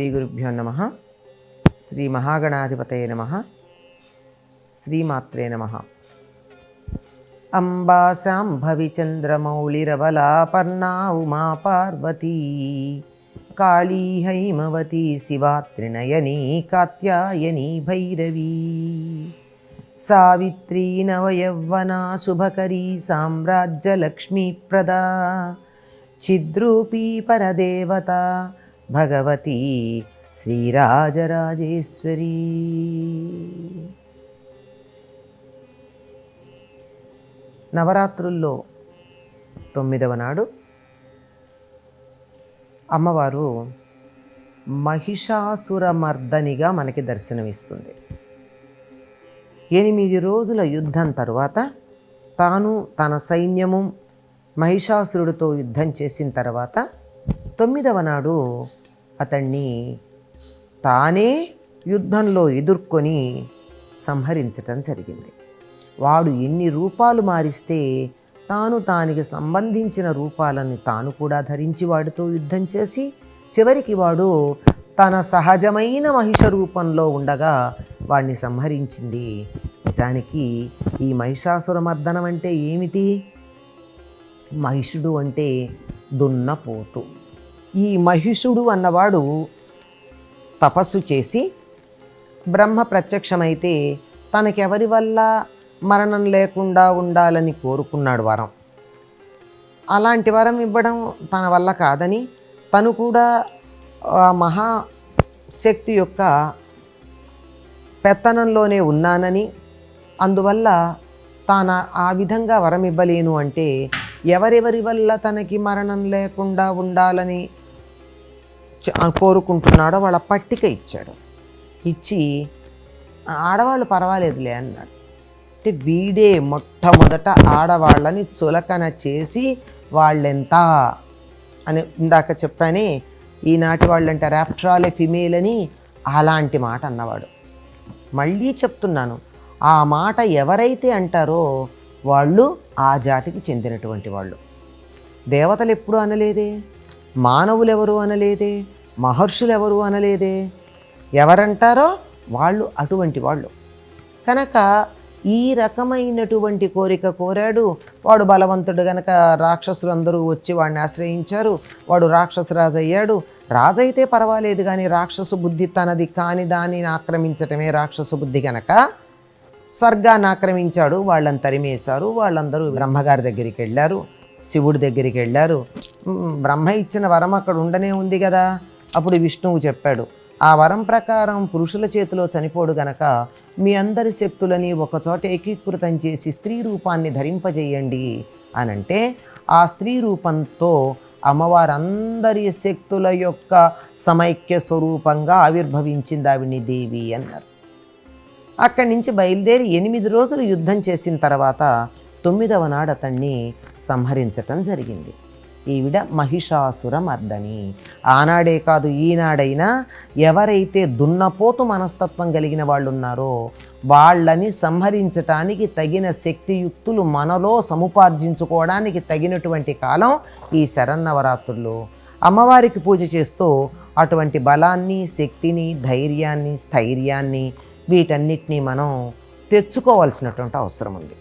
శ్రీ గురుభ్యో నమ శ్రీ మహాగణాధిపతయ నమ శ్రీమాత్రే నమ అంబా శాంభవి చంద్రమౌళిరవలాపర్ణా ఉమా పార్వతీ కాళీ హైమవతి శివా త్రినయనీ కాత్యాయనీ భైరవీ సావిత్రీ నవయవ్వనా శుభకరీ సామ్రాజ్యలక్ష్మీప్రదా చిద్రూపీ పరదేవత భగవతి శ్రీరాజరాజేశ్వరీ. నవరాత్రుల్లో తొమ్మిదవ నాడు అమ్మవారు మహిషాసురమర్దనిగా మనకి దర్శనమిస్తుంది. ఎనిమిది రోజుల యుద్ధం తరువాత తాను తన సైన్యము మహిషాసురుడితో యుద్ధం చేసిన తర్వాత తొమ్మిదవ నాడు అతన్ని తానే యుద్ధంలో ఎదుర్కొని సంహరించటం జరిగింది. వాడు ఎన్ని రూపాలు మారిస్తే తాను తానికి సంబంధించిన రూపాలను తాను కూడా ధరించి వాడితో యుద్ధం చేసి చివరికి వాడు తన సహజమైన మహిష రూపంలో ఉండగా వాడిని సంహరించింది. నిజానికి ఈ మహిషాసురమర్దనం అంటే ఏమిటి? మహిషుడు అంటే దున్నపోతు. ఈ మహిషుడు అన్నవాడు తపస్సు చేసి బ్రహ్మ ప్రత్యక్షమైతే తనకెవరి వల్ల మరణం లేకుండా ఉండాలని కోరుకున్నాడు వరం. అలాంటి వరం ఇవ్వడం తన వల్ల కాదని తను కూడా ఆ మహాశక్తి యొక్క పెత్తనంలోనే ఉన్నానని అందువల్ల తాను ఆ విధంగా వరం ఇవ్వలేను అంటే ఎవరెవరి వల్ల తనకి మరణం లేకుండా ఉండాలని కోరుకుంటున్నాడో వాళ్ళ పట్టిక ఇచ్చాడు. ఇచ్చి ఆడవాళ్ళు పర్వాలేదులే అన్నాడు. అంటే వీడే మొట్టమొదట ఆడవాళ్ళని చులకన చేసి వాళ్ళెంత అని ఇందాక చెప్పానే ఈనాటి వాళ్ళంటే ర్యాప్ట్రాలే ఫిమేల్ అని అలాంటి మాట అన్నవాడు. మళ్ళీ చెప్తున్నాను ఆ మాట ఎవరైతే అంటారో వాళ్ళు ఆ జాతికి చెందినటువంటి వాళ్ళు. దేవతలు ఎప్పుడు అనలేదే? మానవులు ఎవరు అనలేదే? మహర్షులు ఎవరు అనలేదే? ఎవరంటారో వాళ్ళు అటువంటి వాళ్ళు. కనుక ఈ రకమైనటువంటి కోరిక కోరాడు. వాడు బలవంతుడు గనక రాక్షసులందరూ వచ్చి వాడిని ఆశ్రయించారు. వాడు రాక్షసరాజు అయ్యాడు రాజైతే పర్వాలేదు కానీ రాక్షసు బుద్ధి తనది కాని దానిని ఆక్రమించటమే రాక్షసు బుద్ధి గనక స్వర్గాన్ని ఆక్రమించాడు. వాళ్ళని తరిమేశారు. వాళ్ళందరూ బ్రహ్మగారి దగ్గరికి వెళ్ళారు. శివుడి దగ్గరికి వెళ్ళారు. బ్రహ్మ ఇచ్చిన వరం అక్కడ ఉండనే ఉంది కదా? అప్పుడు విష్ణువు చెప్పాడు. ఆ వరం ప్రకారం పురుషుల చేతిలో చనిపోడు గనక మీ అందరి శక్తులని ఒకచోట ఏకీకృతం చేసి స్త్రీ రూపాన్ని ధరింపజేయండి. అనంటే ఆ స్త్రీ రూపంతో అమ్మవారందరి శక్తుల యొక్క సమైక్య స్వరూపంగా ఆవిర్భవించింది ఆవిడ్ని దేవి అన్నారు. అక్కడి నుంచి బయలుదేరి ఎనిమిది రోజులు యుద్ధం చేసిన తర్వాత తొమ్మిదవ నాడు అతన్ని సంహరించటం జరిగింది. ఈవిడ మహిషాసుర మర్దని. ఆనాడే కాదు ఈనాడైనా ఎవరైతే దున్నపోతు మనస్తత్వం కలిగిన వాళ్ళు ఉన్నారో వాళ్ళని సంహరించటానికి తగిన శక్తియుక్తులు మనలో సముపార్జించుకోవడానికి తగినటువంటి కాలం ఈ శరన్నవరాత్రులు అమ్మవారికి పూజ చేస్తూ అటువంటి బలాన్ని శక్తిని ధైర్యాన్ని స్థైర్యాన్ని వీటన్నిటినీ మనం తెచ్చుకోవాల్సినటువంటి అవసరం ఉంది.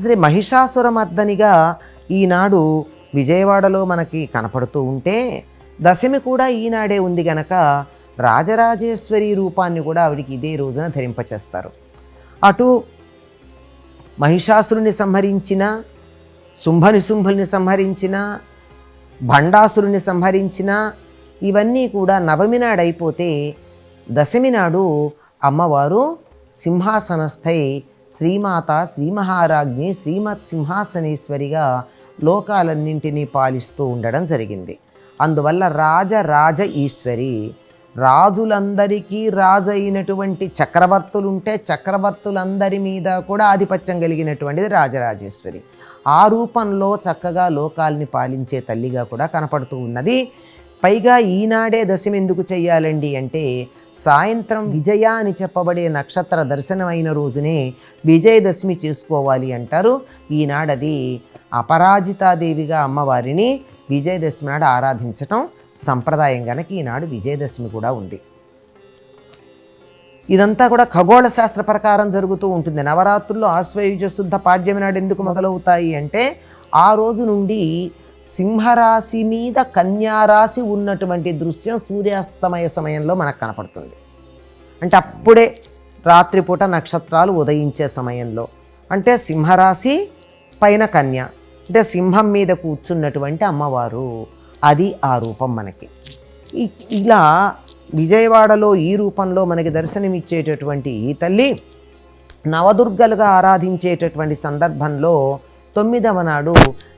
శ్రీ మహిషాసురమర్దనిగా ఈనాడు విజయవాడలో మనకి కనపడుతూ ఉంటే దశమి కూడా ఈనాడే ఉంది గనక రాజరాజేశ్వరి రూపాన్ని కూడా ఆవిడికి ఇదే రోజున ధరింపచేస్తారు. అటు మహిషాసురుని సంహరించిన శుంభనిశుంభుల్ని సంహరించిన భండాసురుని సంహరించిన ఇవన్నీ కూడా నవమి నాడు అయిపోతే దశమి నాడు అమ్మవారు సింహాసనస్థై శ్రీమాత శ్రీమహారాజ్ఞి శ్రీమత్ సింహాసనేశ్వరిగా లోకాలన్నింటినీ పాలిస్తూ ఉండడం జరిగింది. అందువల్ల రాజరాజ ఈశ్వరి రాజులందరికీ రాజు అయినటువంటి చక్రవర్తులు ఉంటే చక్రవర్తులందరి మీద కూడా ఆధిపత్యం కలిగినటువంటిది రాజరాజేశ్వరి. ఆ రూపంలో చక్కగా లోకాల్ని పాలించే తల్లిగా కూడా కనపడుతూ ఉన్నది. పైగా ఈనాడే దశమెందుకు చెయ్యాలండి అంటే సాయంత్రం విజయ అని చెప్పబడే నక్షత్ర దర్శనం అయిన రోజునే విజయదశమి చేసుకోవాలి అంటారు. ఈనాడది అపరాజితాదేవిగా అమ్మవారిని విజయదశమి నాడు ఆరాధించటం సంప్రదాయం కనుక ఈనాడు విజయదశమి కూడా ఉంది. ఇదంతా కూడా ఖగోళ శాస్త్ర ప్రకారం జరుగుతూ ఉంటుంది. నవరాత్రుల్లో ఆశ్వయుజ శుద్ధ పాడ్యమి నాడు ఎందుకు మొదలవుతాయి అంటే ఆ రోజు నుండి సింహరాశి మీద కన్యారాశి ఉన్నటువంటి దృశ్యం సూర్యాస్తమయ సమయంలో మనకు కనపడుతుంది. అంటే అప్పుడే రాత్రిపూట నక్షత్రాలు ఉదయించే సమయంలో. అంటే సింహరాశి పైన కన్య. అంటే సింహం మీద కూర్చున్నటువంటి అమ్మవారు. అది ఆ రూపం మనకి. ఇలా విజయవాడలో ఈ రూపంలో మనకి దర్శనమిచ్చేటటువంటి ఈ తల్లి నవదుర్గలుగా ఆరాధించేటటువంటి సందర్భంలో తొమ్మిదవ నాడు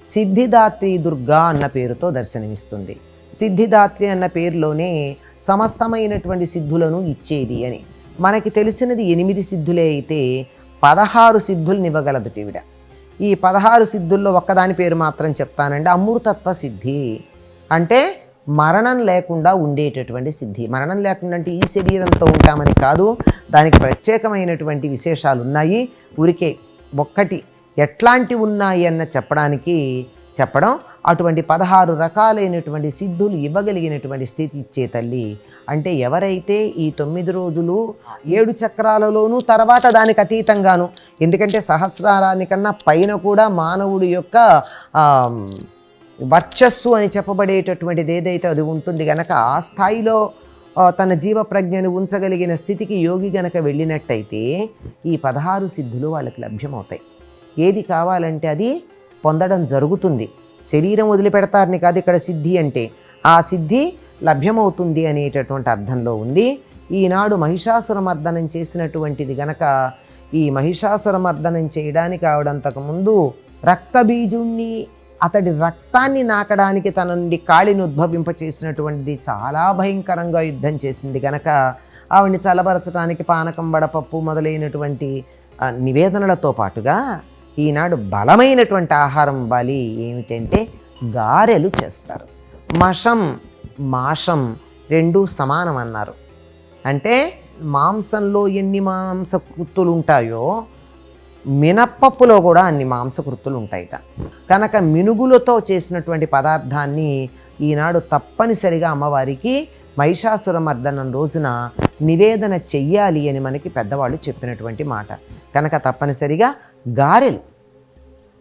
సిద్ధిదాత్రి దుర్గా అన్న పేరుతో దర్శనమిస్తుంది. సిద్ధిదాత్రి అన్న పేరులోనే సమస్తమైనటువంటి సిద్ధులను ఇచ్చేది అని. మనకి తెలిసినది ఎనిమిది సిద్ధులే అయితే పదహారు సిద్ధుల్ని ఇవ్వగలదు టీవిడ ఈ పదహారు సిద్ధుల్లో ఒక్కదాని పేరు మాత్రం చెప్తానండి. అమృతత్వ సిద్ధి. అంటే మరణం లేకుండా ఉండేటటువంటి సిద్ధి. మరణం లేకుండా అంటే ఈ శరీరంతో ఉంటామని కాదు దానికి ప్రత్యేకమైనటువంటి విశేషాలు ఉన్నాయి ఊరికే ఒక్కటి ఎట్లాంటి ఉన్నాయి అన్న చెప్పడానికి చెప్పడం అటువంటి పదహారు రకాలైనటువంటి సిద్ధులు ఇవ్వగలిగినటువంటి స్థితి ఇచ్చే తల్లి. అంటే ఎవరైతే ఈ తొమ్మిది రోజులు ఏడు చక్రాలలోనూ తర్వాత దానికి అతీతంగాను ఎందుకంటే సహస్రారానికన్నా పైన కూడా మానవుడి యొక్క వర్చస్సు అని చెప్పబడేటటువంటిది ఏదైతే అది ఉంటుంది గనక ఆ స్థాయిలో తన జీవ ప్రజ్ఞను ఉంచగలిగిన స్థితికి యోగి గనక వెళ్ళినట్టయితే ఈ పదహారు సిద్ధులు వాళ్ళకి లభ్యమవుతాయి. ఏది కావాలంటే అది పొందడం జరుగుతుంది. శరీరం వదిలిపెడతారని కాదు ఇక్కడ సిద్ధి అంటే. ఆ సిద్ధి లభ్యమవుతుంది అనేటటువంటి అర్థంలో ఉంది. ఈనాడు మహిషాసుర మర్దనం చేసినటువంటిది గనక ఈ మహిషాసుర మర్దనం చేయడానికి ఆవిడంతకుముందు రక్తబీజుణ్ణి అతడి రక్తాన్ని నాకడానికి తన నుండి కాళిని ఉద్భవింప చేసినటువంటిది చాలా భయంకరంగా యుద్ధం చేసింది గనక ఆవిడ్ని చలబరచడానికి పానకం వడపప్పు మొదలైనటువంటి నివేదనలతో పాటుగా ఈనాడు బలమైనటువంటి ఆహారం బలి ఏమిటంటే గారెలు చేస్తారు. మషం మాషం రెండు సమానం అన్నారు. అంటే మాంసంలో ఎన్ని మాంసకృత్తులు ఉంటాయో మినప్పప్పులో కూడా అన్ని మాంసకృత్తులు ఉంటాయిట కనుక మినుగులతో చేసినటువంటి పదార్థాన్ని ఈనాడు తప్పనిసరిగా అమ్మవారికి మహిషాసుర మర్దనం రోజున నివేదన చెయ్యాలి అని మనకి పెద్దవాళ్ళు చెప్పినటువంటి మాట. కనుక తప్పనిసరిగా గారెలు.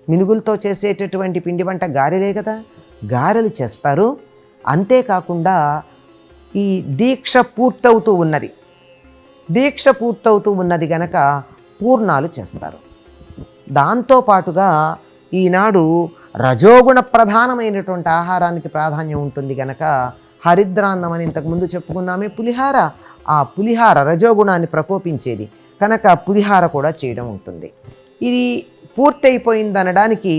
మినుగులతో చేసేటటువంటి పిండి వంట గారెలే కదా? గారెలు చేస్తారు. అంతేకాకుండా ఈ దీక్ష పూర్తవుతూ ఉన్నది. దీక్ష పూర్తవుతూ ఉన్నది గనక పూర్ణాలు చేస్తారు. దాంతో పాటుగా ఈనాడు రజోగుణ ప్రధానమైనటువంటి ఆహారానికి ప్రాధాన్యం ఉంటుంది గనక హరిద్రాన్నం అని ఇంతకుముందు చెప్పుకున్నామే పులిహార. ఆ పులిహార రజోగుణాన్ని ప్రకోపించేది. కనుక పులిహార కూడా చేయడం ఉంటుంది. ఇది పూర్తయిపోయింది అనడానికి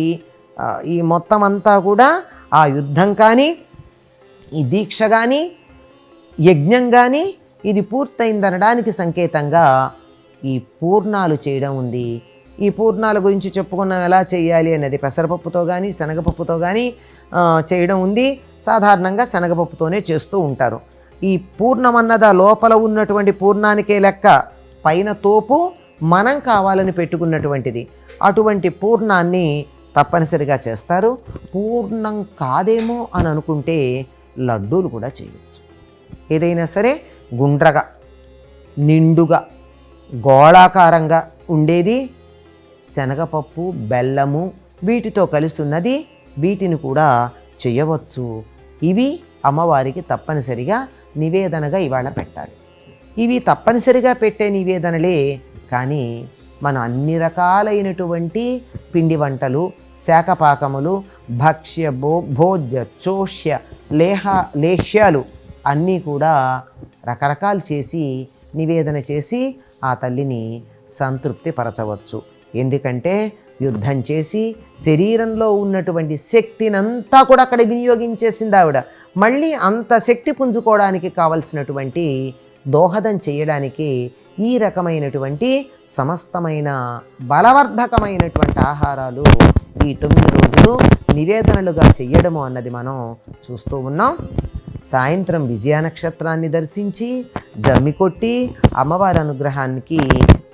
ఈ మొత్తం అంతా కూడా ఆ యుద్ధం కానీ ఈ దీక్ష కానీ యజ్ఞం కానీ ఇది పూర్తయిందనడానికి సంకేతంగా ఈ పూర్ణాలు చేయడం ఉంది. ఈ పూర్ణాల గురించి చెప్పుకున్నాం ఎలా చేయాలి అనేది పెసరపప్పుతో కానీ శనగపప్పుతో కానీ చేయడం ఉంది. సాధారణంగా శనగపప్పుతోనే చేస్తూ ఉంటారు. ఈ పూర్ణమన్నద లోపల ఉన్నటువంటి పూర్ణానికే లెక్క పైన తోపు మనం కావాలని పెట్టుకున్నటువంటిది. అటువంటి పూర్ణాన్ని తప్పనిసరిగా చేస్తారు. పూర్ణం కాదేమో అని అనుకుంటే లడ్డూలు కూడా చేయవచ్చు ఏదైనా సరే గుండ్రగా నిండుగా గోళాకారంగా ఉండేది శనగపప్పు బెల్లము వీటితో కలిసి ఉన్నది వీటిని కూడా చేయవచ్చు. ఇవి అమ్మవారికి తప్పనిసరిగా నివేదనగా ఇవాళ పెట్టాలి. ఇవి తప్పనిసరిగా పెట్టే నివేదనలే కానీ మనం అన్ని రకాలైనటువంటి పిండి వంటలు శాఖపాకములు భక్ష్య భో భోజ్య చోష్య లేహ లేహ్యాలు అన్నీ కూడా రకరకాలు చేసి నివేదన చేసి ఆ తల్లిని సంతృప్తి పరచవచ్చు ఎందుకంటే యుద్ధం చేసి శరీరంలో ఉన్నటువంటి శక్తినంతా కూడా అక్కడ వినియోగించేసింది ఆవిడ. మళ్ళీ అంత శక్తి పుంజుకోవడానికి కావలసినటువంటి దోహదం చేయడానికి ఈ రకమైనటువంటి సమస్తమైన బలవర్ధకమైనటువంటి ఆహారాలు ఈ తొమ్మిది రోజులు నివేదనలుగా చెయ్యడము అన్నది మనం చూస్తూ ఉన్నాం. సాయంత్రం విజయ నక్షత్రాన్ని దర్శించి జమ్మి కొట్టి అమ్మవారి అనుగ్రహానికి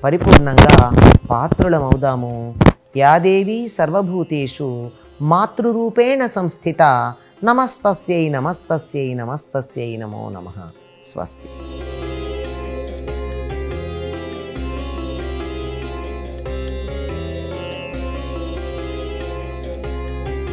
పరిపూర్ణంగా పాత్రులమవుదాము. యాదేవి సర్వభూతేషు మాతృరూపేణ సంస్థిత నమస్తస్యై నమస్తస్యై నమస్తస్యై నమో నమ. స్వస్తి.